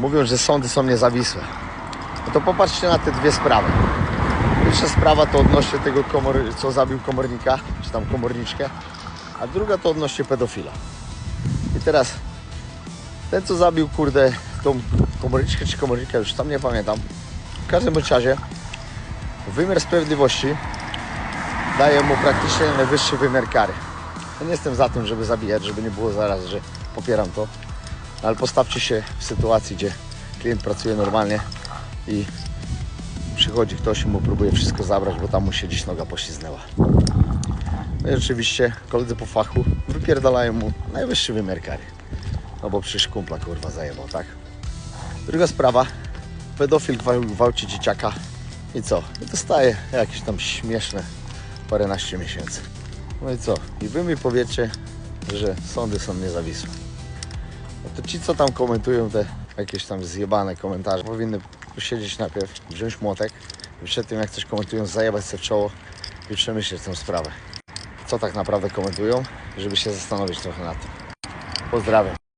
mówią, że sądy są niezawisłe. No to popatrzcie na te dwie sprawy. Pierwsza sprawa to odnośnie tego, co zabił komornika, czy tam komorniczkę, a druga to odnośnie pedofila. I teraz ten, co zabił, kurde, tą komorniczkę czy komornika, już tam nie pamiętam. W każdym razie wymiar sprawiedliwości daje mu praktycznie najwyższy wymiar kary. Ja nie jestem za tym, żeby zabijać, żeby nie było zaraz, że popieram to, ale postawcie się w sytuacji, gdzie klient pracuje normalnie i przychodzi ktoś i mu próbuje wszystko zabrać, bo tam mu się dziś noga pośliznęła. No i oczywiście koledzy po fachu wypierdalają mu najwyższy wymiar kary. No bo przecież kumpla kurwa zajebał, tak? Druga sprawa, pedofil gwał- gwałci dzieciaka i co? I dostaje jakieś tam śmieszne paręnaście miesięcy. No i co? I wy mi powiecie, że sądy są niezawisłe. No to ci, co tam komentują te jakieś tam zjebane komentarze, powinny posiedzieć najpierw, wziąć młotek i przed tym jak coś komentują, zajebać sobie czoło i przemyśleć tę sprawę. Co tak naprawdę komentują, żeby się zastanowić trochę nad tym. Pozdrawiam.